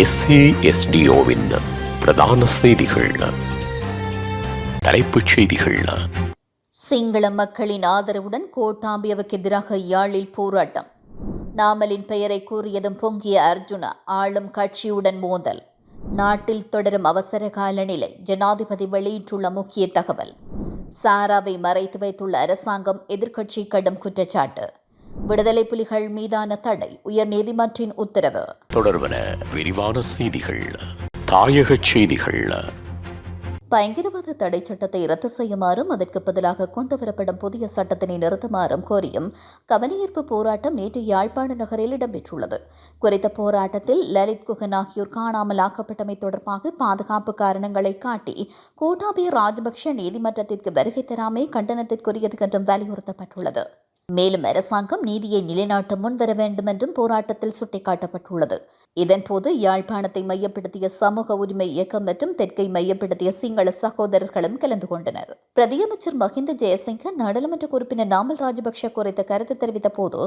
எஸ்ஏஎஸ்டிஓவின் பிரதான செய்திகள். தலைப்புச் செய்திகள். சிங்கள மக்களின் ஆதரவுடன் கோட்டாம்பியவுக்கு எதிராக யாழில் போராட்டம். நாமலின் பெயரை கூறியதும் பொங்கிய அர்ஜுனா ஆளும் கட்சியுடன் மோதல். நாட்டில் தொடரும் அவசர கால நிலை ஜனாதிபதி வெளியிட்டுள்ள முக்கிய தகவல். சாராவை மறைத்து வைத்துள்ள அரசாங்கம் எதிர்க்கட்சி கடும் குற்றச்சாட்டு. விடுதலை புலிகள் மீதான தடை உயர்நீதிமன்றின் உத்தரவு. தொடர்பன விரிவான செய்திகள் தாயகச் செய்திகள். பயங்கரவாத தடை சட்டத்தை ரத்து செய்யுமாறும் அதற்கு பதிலாக கொண்டுவரப்படும் புதிய சட்டத்தினை நிறுத்துமாறும் கோரியும் கவனஈர்ப்பு போராட்டம் நேற்று யாழ்ப்பாண நகரில் இடம்பெற்றுள்ளது. குறித்த போராட்டத்தில் லலித் குகன் ஆகியோர் காணாமல் ஆக்கப்பட்டமை தொடர்பாக பாதுகாப்பு காரணங்களை காட்டி கோட்டாபய ராஜபக்ஷ நீதிமன்றத்திற்கு வருகை தராமை கண்டனத்திற்குரியது என்றும் வலியுறுத்தப்பட்டுள்ளது. மேலும் அரசாங்கம் நீதியை நிலைநாட்ட முன்வர வேண்டும் என்றும் போராட்டத்தில் சுட்டிக்காட்டப்பட்டுள்ளது. இதன்போது யாழ்ப்பாணத்தை மையப்படுத்திய சமூக உரிமை இயக்கம் மற்றும் தெற்கை மையப்படுத்திய சிங்கள சகோதரர்களும் கலந்து கொண்டனர். பிரதியமைச்சர் மஹிந்த ஜெயசிங்க நாடாளுமன்ற உறுப்பினர் நாமல் ராஜபக்ஷ குறித்த கருத்து தெரிவித்த போது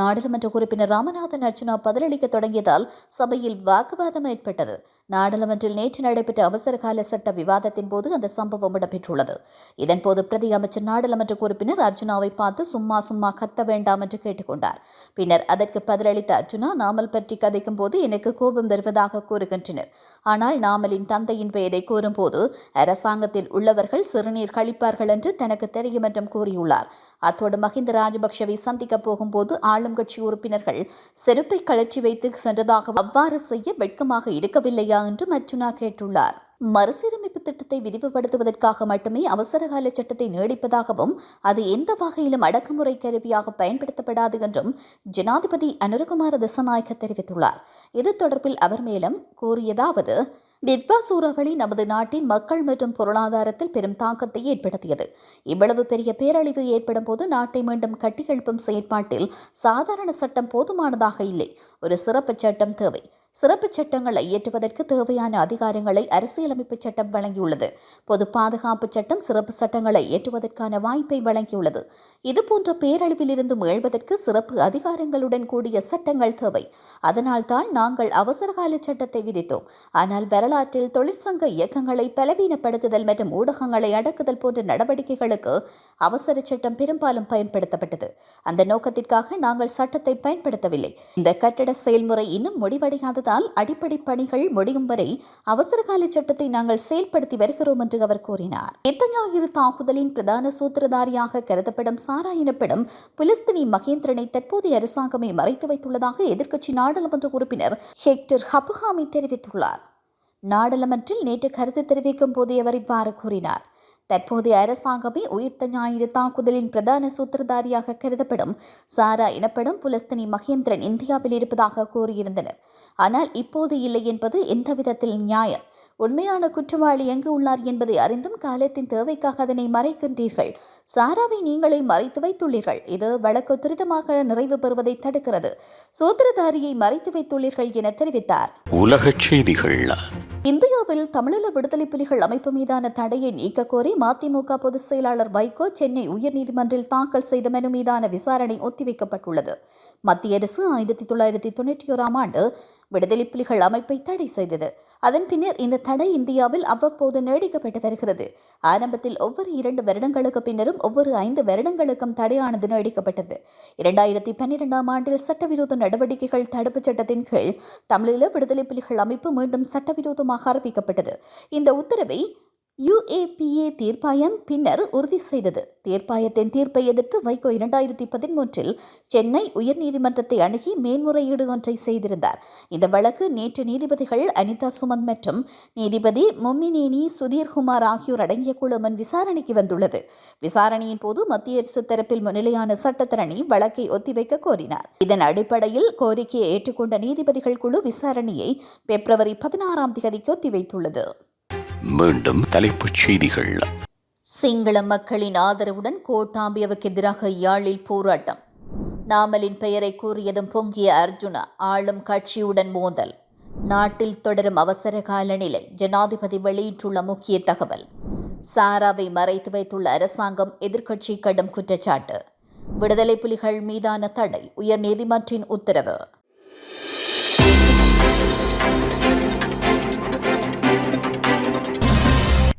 நாடாளுமன்ற உறுப்பினர் ராமநாதன் அர்ச்சனா பதிலளிக்க தொடங்கியதால் சபையில் வாக்குவாதம் ஏற்பட்டது. நாடாளுமன்றில் நேற்று நடைபெற்ற அவசரகால சட்ட விவாதத்தின் போது அந்த சம்பவம் இடம்பெற்றுள்ளது. இதன்போது பிரதி அமைச்சர் நாடாளுமன்ற உறுப்பினர் அர்ஜுனாவை பார்த்து சும்மா சும்மா கத்த வேண்டாம் என்று கேட்டுக்கொண்டார் பின்னர் அதற்கு பதிலளித்த அர்ஜுனா நாமல் பற்றி கதைக்கும் போது எனக்கு கோபம் வருவதாக கூறுகின்றனர். ஆனால் நாமலின் தந்தையின் பெயரை கூறும்போது அரசாங்கத்தில் உள்ளவர்கள் சிறுநீர் கழிப்பார்கள் என்று தனக்கு தெரியும் என்றும் கூறியுள்ளார். அத்தோடு மஹிந்த ராஜபக்ஷவை சந்திக்கப் போகும்போது ஆளும் கட்சி உறுப்பினர்கள் செருப்பை கழற்றி வைத்து சென்றதாக அவ்வாறு செய்ய வெட்கமாக இருக்கவில்லையா என்று அர்ஜுனா கேட்டுள்ளார். மறுசீரமைப்பு திட்டத்தை விரிவுபடுத்துவதற்காக மட்டுமே அவசரகால சட்டத்தை நீடிப்பதாகவும் அது எந்த வகையிலும் அடக்குமுறை கருவியாக பயன்படுத்தப்படாது என்றும் ஜனாதிபதி அனுரகுமார திசநாயக்க தெரிவித்துள்ளார். இது தொடர்பில் அவர் மேலும் கூறியதாவது டிட்வா சூறாவளி நமது நாட்டின் மக்கள் மற்றும் பொருளாதாரத்தில் பெரும் தாக்கத்தை ஏற்படுத்தியது. இவ்வளவு பெரிய பேரழிவு ஏற்படும் போது நாட்டை மீண்டும் கட்டியெழுப்பும் செயற்பாட்டில் சாதாரண சட்டம் போதுமானதாக இல்லை. ஒரு சிறப்பு சட்டம் தேவை. சிறப்பு சட்டங்களை இயற்றுவதற்கு தேவையான அதிகாரங்களை அரசியலமைப்பு சட்டம் வழங்கியுள்ளது. பொது பாதுகாப்பு சட்டம் சிறப்பு சட்டங்களை இயற்றுவதற்கான வாய்ப்பை வழங்கியுள்ளது. இதுபோன்ற பேரழிவிலிருந்து மீள்வதற்கு சிறப்பு அதிகாரங்களுடன் கூடிய சட்டங்கள் தேவை. அதனால்தான் நாங்கள் அவசரகால சட்டத்தை விதித்தோம். ஆனால் வரலாற்றில் தொழிற்சங்க இயக்கங்களை பலவீனப்படுத்துதல் மற்றும் ஊடகங்களை அடக்குதல் போன்ற நடவடிக்கைகளுக்கு அவசர சட்டம் பெரும்பாலும் பயன்படுத்தப்பட்டது. அந்த நோக்கத்திற்காக நாங்கள் சட்டத்தை பயன்படுத்தவில்லை. இந்த கட்டட செயல்முறை இன்னும் முடிவடையாததால் அடிப்படை பணிகள் முடியும் வரை அவசரகால சட்டத்தை நாங்கள் செயல்படுத்தி வருகிறோம் என்று அவர் கூறினார். எத்தஞாயிறு தாக்குதலின் பிரதான சூத்திரதாரியாக கருதப்படும் சாரா எனப்படும் பிலிஸ்தினி மகேந்திரனை தற்போதைய அரசாங்கமே மறைத்து வைத்துள்ளதாக எதிர்க்கட்சி நாடாளுமன்ற உறுப்பினர் ஹெக்டர் ஹபுஹாமி தெரிவித்துள்ளார். நாடாளுமன்றில் நேற்று கருத்து தெரிவிக்கும் போதே அவர் இவ்வாறு கூறினார். தற்போதைய அரசாங்கமே உயிர்த்த ஞாயிறு தாக்குதலின் பிரதான சூத்திரதாரியாக கருதப்படும் சாரா எனப்படும் புலஸ்தனி மகேந்திரன் இந்தியாவில் இருப்பதாக கூறியிருந்தனர். ஆனால் இப்போது இல்லை என்பது எந்த விதத்தில் நியாயம்? உண்மையான குற்றவாளி எங்கு உள்ளார் என்பதை அறிந்தும் காலத்தின் தேவைக்காக அதனை மறைக்கின்றீர்கள். சாராவை நீங்களே மறைத்து வைத்துள்ளீர்கள். இது வழக்கு துரிதமாக நிறைவு பெறுவதை தடுக்கிறது. சூத்திரதாரியை மறைத்து வைத்துள்ளீர்கள் என தெரிவித்தார். உலகச் செய்திகள். இந்தியாவில் தமிழீழ விடுதலை புலிகள் அமைப்பு மீதான தடையை நீக்க கோரி மதிமுக பொதுச் செயலாளர் வைகோ சென்னை உயர்நீதிமன்றில் தாக்கல் செய்த மனு மீதான விசாரணை ஒத்திவைக்கப்பட்டுள்ளது. மத்திய அரசு ஆயிரத்தி தொள்ளாயிரத்தி தொண்ணூற்றி ஓராம் ஆண்டு விடுதலை புலிகள் அமைப்பை தடை செய்தது. அதன் பின்னர் இந்த தடை இந்தியாவில் அவ்வப்போது நீடிக்கப்பட்டு வருகிறது. ஆரம்பத்தில் ஒவ்வொரு இரண்டு வருடங்களுக்கு பின்னரும் ஒவ்வொரு ஐந்து வருடங்களுக்கும் தடையானது நீடிக்கப்பட்டது. இரண்டாயிரத்தி பன்னிரெண்டாம் ஆண்டில் சட்டவிரோத நடவடிக்கைகள் தடுப்புச் சட்டத்தின் கீழ் தமிழீழ விடுதலை புலிகள் அமைப்பு மீண்டும் சட்டவிரோதமாக அறிவிக்கப்பட்டது இந்த உத்தரவை யுஏபிஏ தீர்ப்பாயம் பின்னர் உறுதி செய்தது. தீர்ப்பாயத்தின் தீர்ப்பை எதிர்த்து வைகோ இரண்டாயிரத்தி பதிமூன்றில் சென்னை உயர்நீதிமன்றத்தை அணுகி மேன்முறையீடு ஒன்றை செய்திருந்தார். இந்த வழக்கு நேற்று நீதிபதிகள் அனிதா சுமந்த் மற்றும் நீதிபதி மும்மினேனி சுதீர்குமார் ஆகியோர் அடங்கிய குழு முன் விசாரணைக்கு வந்துள்ளது. விசாரணையின் போது மத்திய அரசு தரப்பில் முன்னிலையான சட்டத்தரணி வழக்கை ஒத்திவைக்க கோரினார். இதன் அடிப்படையில் கோரிக்கையை ஏற்றுக்கொண்ட நீதிபதிகள் குழு விசாரணையை பிப்ரவரி பதினாறாம் தேதிக்கு ஒத்திவைத்துள்ளது. மீண்டும் தலைப்புச் செய்திகள். சிங்கள மக்களின் ஆதரவுடன் கோட்டாம்பியவுக்கு எதிராக யாழில் போராட்டம். நாமலின் பெயரை கூறியதும் பொங்கிய அர்ஜுனா ஆளும் கட்சியுடன் மோதல். நாட்டில் தொடரும் அவசர கால நிலை ஜனாதிபதி வெளியிட்டுள்ள முக்கிய தகவல். சாராவை மறைத்து வைத்துள்ள அரசாங்கம் எதிர்க்கட்சி கடும் குற்றச்சாட்டு. விடுதலை புலிகள் மீதான தடை உயர்நீதிமன்றின் உத்தரவு.